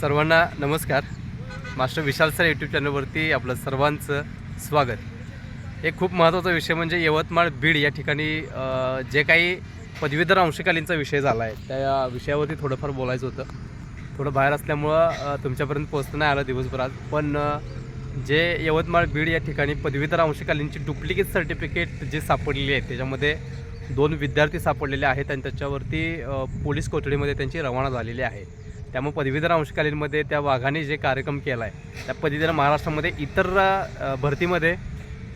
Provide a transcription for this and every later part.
सर्वांना नमस्कार. मास्टर विशाल sir YouTube चॅनलवरती आपलं सर्वांचं स्वागत. एक खूप महत्त्वाचा विषय म्हणजे यवतमाळ बीड या ठिकाणी जे काही पदवीधर अंशकालीनचा विषय झाला आहे त्या विषयावरती थोडंफार बोलायचं होतं. थोडं बाहेर असल्यामुळं तुमच्यापर्यंत पोहोचणं नाही आलं दिवसभरात. पण जे यवतमाळ बीड या ठिकाणी पदवीधर अंशकालीनची डुप्लिकेट सर्टिफिकेट जे सापडलेली आहेत त्याच्यामध्ये दोन विद्यार्थी सापडलेले आहेत आणि त्याच्यावरती पोलीस कोठडीमध्ये त्यांची रवाना झालेली आहे. त्यामुळे पदवीधर अंशकालीनमध्ये त्या वाघाने जे कार्यक्रम केला आहे त्या पदवीधर महाराष्ट्रामध्ये इतर भरतीमध्ये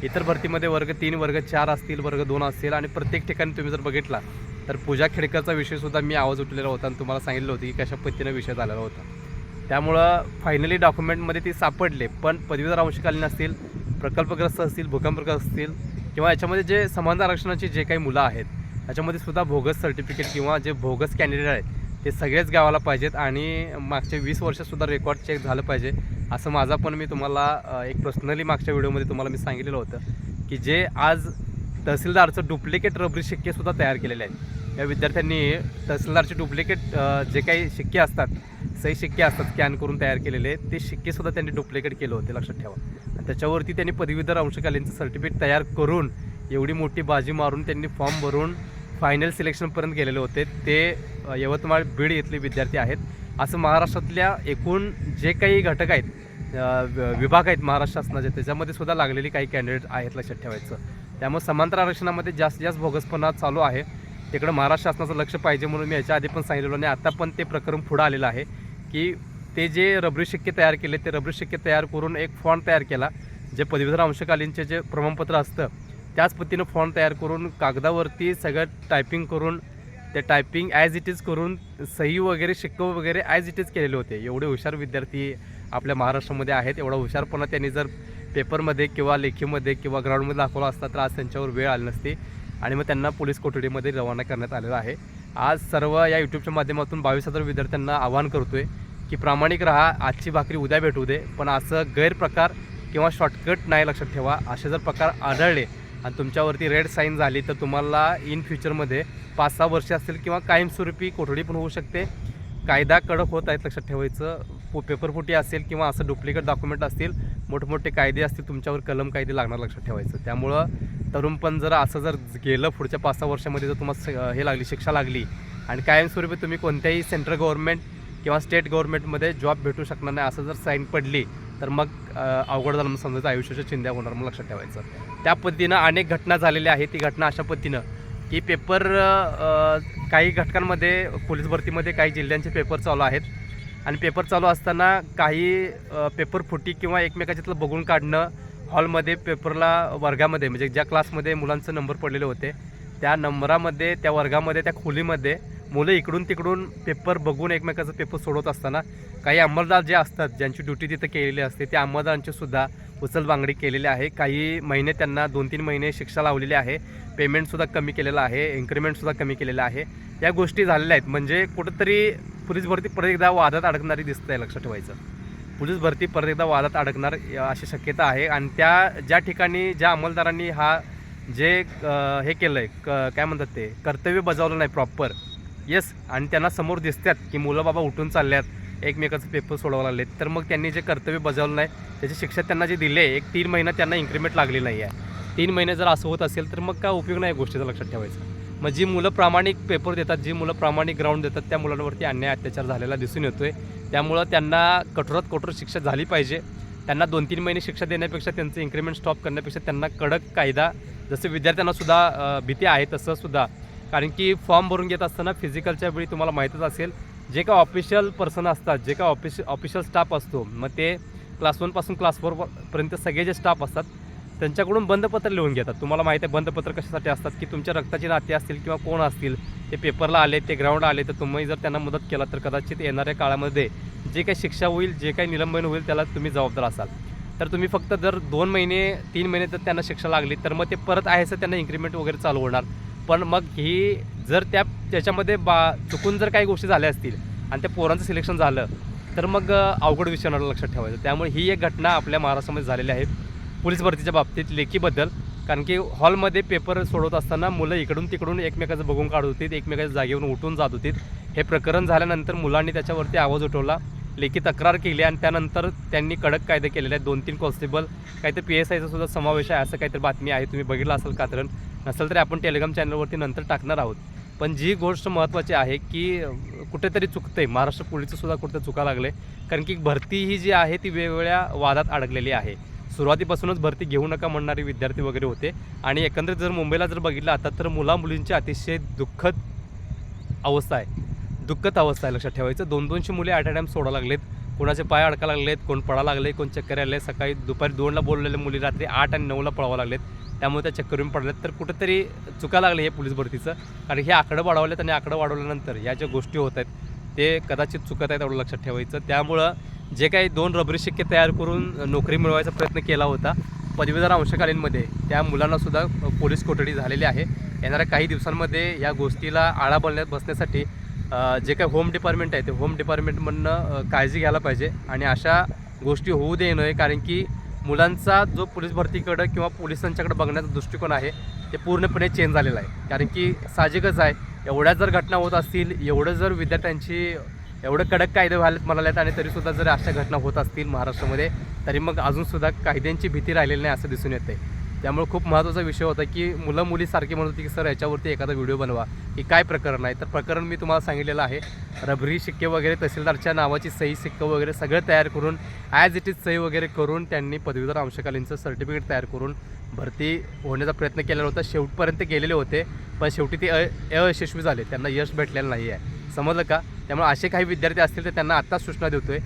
इतर भरतीमध्ये वर्ग तीन वर्ग चार असतील वर्ग दोन असतील आणि प्रत्येक ठिकाणी तुम्ही जर बघितला तर पूजा खेडकरचा विषयसुद्धा मी आवाज उठलेला होता आणि तुम्हाला सांगितलं होतं की कशा पद्धतीनं विषय झालेला होता. त्यामुळं फायनली डॉक्युमेंटमध्ये ती सापडले पण पदवीधर अंशकालीन असतील प्रकल्पग्रस्त असतील भूकंपग्रस्त असतील किंवा याच्यामध्ये जे समांतर आरक्षणाची जे काही मुलं आहेत त्याच्यामध्ये सुद्धा भोगस सर्टिफिकेट किंवा जे भोगस कॅन्डिडेट आहेत हे सगळेच गावाला पाहिजेत आणि मागचे वीस वर्षसुद्धा रेकॉर्ड चेक झालं पाहिजे. असं माझा पण मी तुम्हाला एक पर्सनली मागच्या व्हिडिओमध्ये तुम्हाला मी सांगितलेलं होतं की जे आज तहसीलदारचं डुप्लिकेट रबरी शिक्केसुद्धा तयार केलेले आहेत. या विद्यार्थ्यांनी तहसीलदारचे डुप्लिकेट जे काही शिक्के असतात सही शिक्के असतात स्कॅन करून तयार केलेले ते शिक्केसुद्धा त्यांनी डुप्लिकेट केले होते लक्षात ठेवा. आणि त्याच्यावरती त्यांनी पदवीधर अंशकालीनचं सर्टिफिकेट तयार करून एवढी मोठी बाजी मारून त्यांनी फॉर्म भरून फायनल सिलेक्शनपर्यंत गेलेले होते. ते यवतमाळ बीड इथले विद्यार्थी आहेत. असं महाराष्ट्रातल्या एकूण जे काही घटक आहेत विभाग आहेत महाराष्ट्र शासनाचे त्याच्यामध्ये सुद्धा लागलेली काही कॅन्डिडेट आहेत लक्षात ठेवायचं. त्यामुळे समांतर आरक्षणामध्ये जास्त जास्त भोगसपणा चालू आहे. तिकडं महाराष्ट्र शासनाचं लक्ष पाहिजे म्हणून मी याच्या आधी पण सांगितलेलो आणि आता पण ते प्रकरण पुढं आलेलं आहे की ते जे रबरी शिक्के तयार केले ते रबरी शिक्के तयार करून एक फॉन्ट तयार केला जे पदवीधर अंशकालीनचे जे प्रमाणपत्र असतं त्याच पद्धतीनं फॉर्म तयार करून कागदावरती सगळं टायपिंग करून ते टायपिंग ॲज इट इज करून सही वगैरे शिक्के वगैरे ॲज इट इज केलेले होते. एवढे हुशार विद्यार्थी आपल्या महाराष्ट्रामध्ये आहेत. एवढा हुशारपणा त्यांनी जर पेपरमध्ये किंवा लेखीमध्ये किंवा ग्राउंडमध्ये दाखवला असता तर आज त्यांच्यावर वेळ आली नसती. आणि मग त्यांना पोलीस कोठडीमध्ये रवाना करण्यात आलेलं आहे. आज सर्व या यूट्यूबच्या माध्यमातून बावीस हजार विद्यार्थ्यांना आवाहन करतो आहे की प्रामाणिक राहा आजची भाकरी उद्या भेटू दे. पण असं गैरप्रकार किंवा शॉर्टकट नाही लक्षात ठेवा. असे जर प्रकार आढळले आणि तुमच्यावरती रेड साईन झाली तर तुम्हाला इन फ्युचरमध्ये पाच सहा वर्ष असतील किंवा कायमस्वरूपी कोठडी पण होऊ शकते. कायदा कडक होत आहेत लक्षात ठेवायचं. पो पेपरफुटी असेल किंवा असं डुप्लिकेट डॉक्युमेंट असतील मोठमोठे कायदे असतील तुमच्यावर कलम कायदे लागणार लक्षात ठेवायचं. त्यामुळं तरुण पण जर असं जर गेलं पुढच्या पाच सहा वर्षामध्ये जर तुम्हाला स- हे लागली शिक्षा लागली आणि कायमस्वरूपी तुम्ही कोणत्याही सेंट्रल गव्हर्नमेंट किंवा स्टेट गव्हर्नमेंटमध्ये जॉब भेटू शकणार नाही असं जर साईन पडली तर मग अवघड झालं मग समजायचं आयुष्याच्या चिंध्या होणार मग लक्षात ठेवायचं. त्या पद्धतीनं अनेक घटना झालेल्या आहेत. ती घटना अशा पद्धतीनं की पेपर काही घटकांमध्ये पोलीस भरतीमध्ये काही जिल्ह्यांचे पेपर चालू आहेत. आणि पेपर चालू असताना काही पेपर फुटी किंवा एकमेकाच्यातलं बघून काढणं हॉलमध्ये पेपरला वर्गामध्ये म्हणजे ज्या क्लासमध्ये मुलांचे नंबर पडलेले होते त्या नंबरामध्ये त्या वर्गामध्ये त्या खोलीमध्ये मुलं इकडून तिकडून पेपर बघून एकमेकाचा पेपर सोडवत असताना काही अंमलदार जे असतात ज्यांची ड्युटी तिथं केलेली असते त्या अंमलदारांची सुद्धा उचलबांगडी केलेली आहे. काही महिने त्यांना दोन तीन महिने शिक्षा लावलेली आहे. पेमेंटसुद्धा कमी केलेलं आहे. इन्क्रिमेंटसुद्धा कमी केलेलं आहे. या गोष्टी झालेल्या आहेत. म्हणजे कुठंतरी पोलीस भरती परत एकदा वादात अडकणारी दिसत आहे लक्षात ठेवायचं. पोलीस भरती परत एकदा वादात अडकणार अशी शक्यता आहे. आणि त्या ज्या ठिकाणी ज्या अंमलदारांनी हा जे हे केलं आहे क काय म्हणतात ते कर्तव्य बजावलं नाही प्रॉपर येस आणि त्यांना समोर दिसतात की मुलं बाबा उठून चालल्यात एकमेकाचं पेपर सोडवायला लागले तर मग त्यांनी जे कर्तव्य बजावलं नाही त्याची शिक्षा त्यांना जे दिले एक तीन महिना त्यांना इन्क्रिमेंट लागली नाही आहे. तीन महिने जर असं होत असेल तर मग काय उपयोग नाही गोष्टीचा लक्षात ठेवायचं. मग जी मुलं प्रामाणिक पेपर देतात जी मुलं प्रामाणिक ग्राउंड देतात त्या मुलांवरती अन्याय अत्याचार झालेला दिसून येतो आहे त्यामुळं त्यांना कठोरात कठोर शिक्षा झाली पाहिजे. त्यांना दोन तीन महिने शिक्षा देण्यापेक्षा त्यांचं इन्क्रीमेंट स्टॉप करण्यापेक्षा त्यांना कडक कायदा जसं विद्यार्थ्यांना सुद्धा भीती आहे तसंसुद्धा कारण की फॉर्म भरून घेत असताना फिजिकलच्या वेळी तुम्हाला माहीतच असेल जे काय ऑफिशियल पर्सन असतात जे काय ऑफिश ऑफिशियल स्टाफ असतो मग ते क्लास वनपासून क्लास फोरपर्यंत सगळे जे स्टाफ असतात त्यांच्याकडून बंदपत्र लिहून घेतात. तुम्हाला माहिती आहे बंदपत्र कशासाठी असतात? की तुमच्या रक्ताची नाते असतील किंवा कोण असतील ते पेपरला आले ते ग्राउंड आले तर तुम्ही जर त्यांना मदत केला तर कदाचित येणाऱ्या काळामध्ये जे काही शिक्षा होईल जे काही निलंबन होईल त्याला तुम्ही जबाबदार असाल. तर तुम्ही फक्त जर दोन महिने तीन महिने जर त्यांना शिक्षा लागली तर मग ते परत आहे असं त्यांना इन्क्रिमेंट वगैरे चालू होणार. पण मग ही जर त्या त्याच्यामध्ये बा चुकून जर काही गोष्टी झाल्या असतील आणि त्या पोरांचं सिलेक्शन झालं तर मग अवघड विषय लक्षात ठेवायचं. त्यामुळे ही एक घटना आपल्या महाराष्ट्रामध्ये झालेली आहे. पोलीस भरतीच्या बाबतीत लेखीबद्दल. कारण की हॉलमध्ये पेपर सोडवत असताना मुलं इकडून तिकडून एकमेकाचं बघून काढत होती एकमेकाच्या जागेवरून उठून जात होती हे प्रकरण झाल्यानंतर मुलांनी त्याच्यावरती आवाज उठवला लेखी तक्रार केली आणि त्यानंतर त्यांनी कडक कायदे केलेले आहेत. दोन तीन कॉन्स्टेबल काहीतरी पी एस आयचा सुद्धा समावेश आहे असं काहीतरी बातमी आहे. तुम्ही बघितलं असेल कात्रण. नसेल तरी आपण टेलिग्राम चॅनलवरती नंतर टाकणार आहोत. पण जी गोष्ट महत्त्वाची आहे की कुठेतरी कुठेतरी आहे महाराष्ट्र पोलीसचं सुद्धा कुठं चुका लागले. कारण की भरती ही जी आहे ती वेगवेगळ्या वादात अडकलेली आहे. सुरुवातीपासूनच भरती घेऊ नका म्हणणारे विद्यार्थी वगैरे होते. आणि एकंदरीत जर मुंबईला जर बघितलं आता तर मुला मुलींची अतिशय दुःखद अवस्था आहे. दुःखद अवस्था आहे लक्षात ठेवायचं. दोन दोनशे मुले ॲट अ टाईम सोडा लागलेत. कोणाचे पाय अडका लागलेत कोण पडा लागले कोण चक्कर आले सकाळी दुपारी दोनला बोललेले मुली रात्री आठ आणि नऊला पळावं लागलेत. त्यामुळे त्या चक्करून पडल्यात. तर कुठंतरी चुका लागले हे पोलीस भरतीचं. कारण हे आकडं वाढवल्यात आणि आकडं वाढवल्यानंतर या ज्या गोष्टी होत आहेत ते कदाचित चुकत आहेत एवढं लक्षात ठेवायचं. त्यामुळं जे काही दोन रबरी शिक्के तयार करून नोकरी मिळवायचा प्रयत्न केला होता पदवीधर अंशकालीनमध्ये त्या मुलांनासुद्धा पोलीस कोठडी झालेली आहे. येणाऱ्या काही दिवसांमध्ये या गोष्टीला आळा बसण्यात बसण्यासाठी जे काही होम डिपार्टमेंट आहे ते होम डिपार्टमेंटमधनं काळजी घ्यायला पाहिजे. आणि अशा गोष्टी होऊ दे नये कारण की मुलांचा जो पोलीस भरतीकडं किंवा पोलिसांच्याकडे बघण्याचा दृष्टिकोन आहे ते पूर्णपणे चेंज झालेला आहे. कारण की साहजिकच आहे एवढ्या जर घटना होत असतील एवढं जर विद्यार्थ्यांची एवढं कडक कायदे व्हायला म्हणालेत आणि तरीसुद्धा जर अशा घटना होत असतील महाराष्ट्रामध्ये तरी मग अजूनसुद्धा कायद्यांची भीती राहिलेली नाही असं दिसून येते त्यामुळे खूप महत्त्वाचा विषय होता की मुलं मुली सारखी म्हणत होती की सर याच्यावरती एखादा व्हिडिओ बनवा. की काय प्रकरण आहे? तर प्रकरण मी तुम्हाला सांगितलेलं आहे. रबरी शिक्के वगैरे तहसीलदारच्या नावाची सही सिक्के वगैरे सगळं तयार करून ॲज इट इज सही वगैरे करून त्यांनी पदवीधर अंशकालीनचं सर्टिफिकेट तयार करून भरती होण्याचा प्रयत्न केलेला होता. शेवटपर्यंत गेलेले होते पण शेवटी ते अ अयशस्वी झाले. त्यांना यश भेटलेलं नाही आहे. समजलं का? त्यामुळे असे काही विद्यार्थी असतील तर त्यांना आत्ताच सूचना देतोय.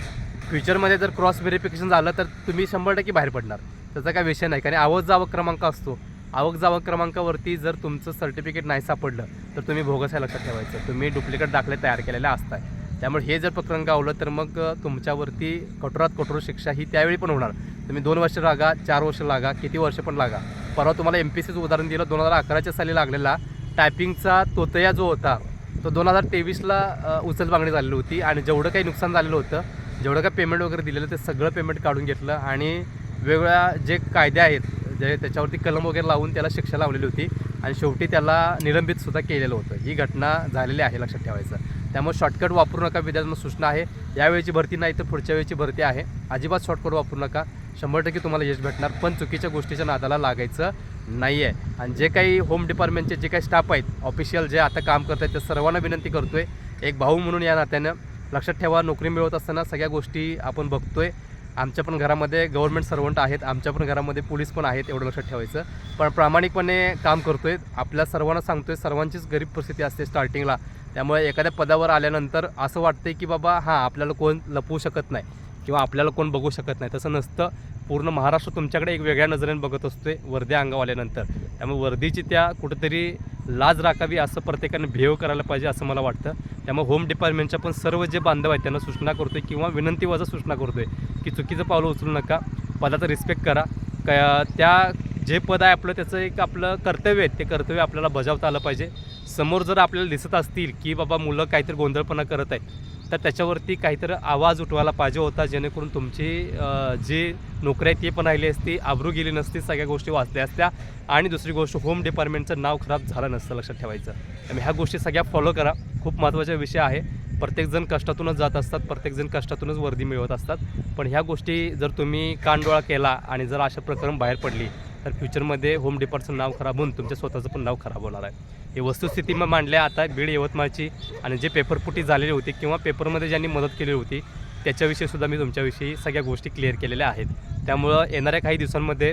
फ्युचरमध्ये जर क्रॉस व्हेरिफिकेशन झालं तर तुम्ही शंभर टक्के बाहेर पडणार. त्याचा काय विषय नाही. कारण आवक जावक क्रमांक असतो. आवक जावक क्रमांकावरती जर तुमचं सर्टिफिकेट नाही सापडलं तर तुम्ही भोगस आहे लक्षात ठेवायचं. तुम्ही डुप्लिकेट दाखले तयार केलेले असताय. त्यामुळे हे जर प्रकरण गावलं तर मग तुमच्यावरती कठोरात कठोर शिक्षा ही त्यावेळी पण होणार. तुम्ही दोन वर्ष लागा चार वर्ष लागा किती वर्ष पण लागा. परवा तुम्हाला एम पी सीचं उदाहरण दिलं. दोन हजार अकराच्या साली लागलेला टायपिंगचा तोतया जो होता तो दोन हजार तेवीसला उचल मागणी झालेली होती. आणि जेवढं काही नुकसान झालेलं होतं जेवढं काही पेमेंट वगैरे दिलेलं ते सगळं पेमेंट काढून घेतलं. आणि वेगवेगळ्या जे कायदे आहेत जे त्याच्यावरती कलम वगैरे लावून त्याला शिक्षा लावलेली होती आणि शेवटी त्याला निलंबित सुद्धा केलेलं होतं. ही घटना झालेली आहे लक्षात ठेवायचं. त्यामुळे शॉर्टकट वापरू नका विद्यार्थ्यांना सूचना आहे. यावेळीची भरती नाही तर पुढच्या वेळेची भरती आहे. अजिबात शॉर्टकट वापरू नका. शंभर टक्के तुम्हाला यश भेटणार पण चुकीच्या गोष्टीच्या नादाला लागायचं नाही आहे आणि जे काही होम डिपार्टमेंटचे जे काही स्टाफ आहेत ऑफिशियल जे आता काम करत आहेत त्या सर्वांना विनंती करतो आहे एक भाऊ म्हणून या नात्यानं लक्षात ठेवा नोकरी मिळवत असताना सगळ्या गोष्टी आपण बघतोय. आमच्या पण घरामध्ये गव्हर्नमेंट सर्वंट आहेत आमच्या पण घरामध्ये पोलीस पण आहेत एवढं लक्षात ठेवायचं. पण प्रामाणिकपणे काम करतोय. आपल्या सर्वांना सांगतोय सर्वांचीच गरीब परिस्थिती असते स्टार्टिंगला त्यामुळे एखाद्या पदावर आल्यानंतर असं वाटतंय की बाबा हां आपल्याला कोण लपवू शकत नाही किंवा आपल्याला कोण बघू शकत नाही. तसं नसतं. पूर्ण महाराष्ट्र तुमच्याकडे एक वेगळ्या नजरेने बघत असतोय वर्दी अंगावर आल्यानंतर. त्यामुळे वर्धीची त्या कुठेतरी लाज राखावी असं प्रत्येकाने बिहेव करायला पाहिजे असं मला वाटतं. त्यामुळे होम डिपार्टमेंटच्या पण सर्व जे बांधव आहेत त्यांना सूचना करतोय किंवा विनंतीवजा सूचना करतोय की चुकीचं पावलं उचलू नका पदाचा रिस्पेक्ट करा. क त्या जे पद आहे आपलं त्याचं एक आपलं कर्तव्य आहे ते कर्तव्य आपल्याला बजावता आलं पाहिजे. समोर जर आपल्याला दिसत असतील की बाबा मुलं काहीतरी गोंधळपणा करत आहेत तर त्याच्यावरती काहीतरी आवाज उठवायला पाहिजे होता जेणेकरून तुमची जे जी नोकरी आहे ती पण राहिली असती आबरू गेली नसती सगळ्या गोष्टी वाचल्या असत्या आणि दुसरी गोष्ट होम डिपार्टमेंटचं नाव खराब झालं नसतं लक्षात ठेवायचं. त्यामुळे ह्या गोष्टी सगळ्या फॉलो करा. खूप महत्त्वाचा विषय आहे. प्रत्येकजण कष्टातूनच जात असतात प्रत्येकजण कष्टातूनच वर्दी मिळवत असतात. पण ह्या गोष्टी जर तुम्ही कानडोळा केला आणि जर अशा प्रकरण बाहेर पडली तर फ्युचरमध्ये होम डिपार्टचं नाव खराब होऊन तुमच्या स्वतःचं पण नाव खराब होणार आहे. हे वस्तुस्थिती मग मांडल्या आता बीड यवतमाळची आणि जे पेपरपुटी झालेली होती किंवा पेपरमध्ये ज्यांनी मदत केलेली होती त्याच्याविषयी सुद्धा मी तुमच्याविषयी सगळ्या गोष्टी क्लिअर केलेल्या आहेत. त्यामुळं येणाऱ्या काही दिवसांमध्ये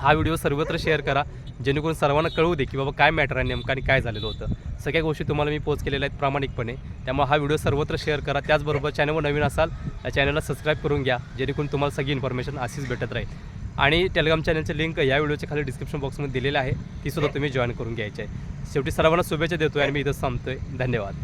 हा व्हिडिओ सर्वत्र शेअर करा जेणेकरून सर्वांना कळू दे की बाबा काय मॅटर आहे नेमकं आणि काय झालेलं होतं. सगळ्या गोष्टी तुम्हाला मी पोस्ट केलेल्या आहेत प्रामाणिकपणे. त्यामुळे हा व्हिडिओ सर्वत्र शेअर करा. त्याचबरोबर चॅनलवर नवीन असाल त्या चॅनलला सबस्क्राईब करून घ्या जेणेकरून तुम्हाला सगळी इन्फॉर्मेशन अशीच भेटत राहील. आणि टेलिग्राम चॅनलचे लिंक या व्हिडिओच्या खाली डिस्क्रिप्शन बॉक्समध्ये दिलेलं आहे. ती सुद्धा तुम्ही जॉईन करून घ्यायची आहे. शेवटी सर्वांना शुभेच्छा देतोय आणि मी इथं थांबतोय धन्यवाद.